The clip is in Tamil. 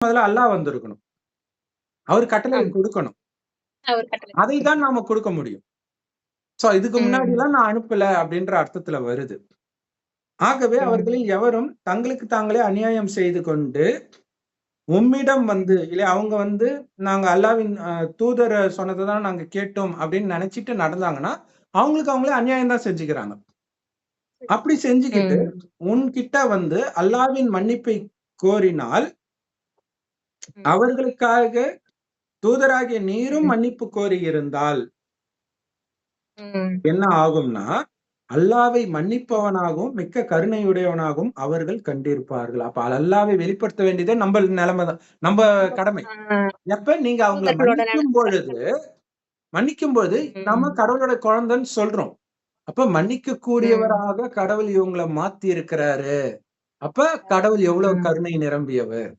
முதல்ல அல்லாஹ் வந்திருக்கணும். அவரு கட்டளை. குடுக்கணும். அதை தான் நாம குடுக்க முடியும். சோ இதுக்கு ம். முன்னாடிலாம் நான் அனுப்பல அப்படின்ற அர்த்தத்துல வருது. ஆகவே. அவர்களில் எவரும் தங்களுக்கு தாங்களே அநியாயம் செய்து கொண்டு, உம்மிடம் வந்து இல்லையா அவங்க வந்து நாங்க அல்லாவின் தூதர் சொன்னத தான் நாங்க கேட்டோம் அப்படின்னு நெனச்சுட்டு நடந்தாங்கன்னா, அவங்களுக்கு அவங்களே அநியாயம் தான் செஞ்சுக்கிறாங்க. அப்படி செஞ்சுகிட்டு, ம். உன்கிட்ட வந்து அல்லாவின் மன்னிப்பை கோரினால். அவர்களுக்காக தூதராகிய நீரும். மன்னிப்பு கோரியிருந்தால். என்ன ஆகும்னா, அல்லாவை மன்னிப்பவனாகவும், மிக்க கருணையுடையவனாகவும் அவர்கள் கண்டிருப்பார்கள். அப்ப அல்லாவை வெளிப்படுத்த வேண்டியதே நம்ப நெலைம தான். நம்ப கடமை. எப்ப நீங்க அவங்கள மன்னிக்கும் பொழுது மன்னிக்கும் பொழுது நம்ம. கடவுளோட குழந்தைன்னு சொல்றோம். அப்ப மன்னிக்க. கூடியவராக கடவுள் இவங்கள மாத்தி இருக்கிறாரு. அப்ப கடவுள் எவ்வளவு. கருணை நிரம்பியவர்.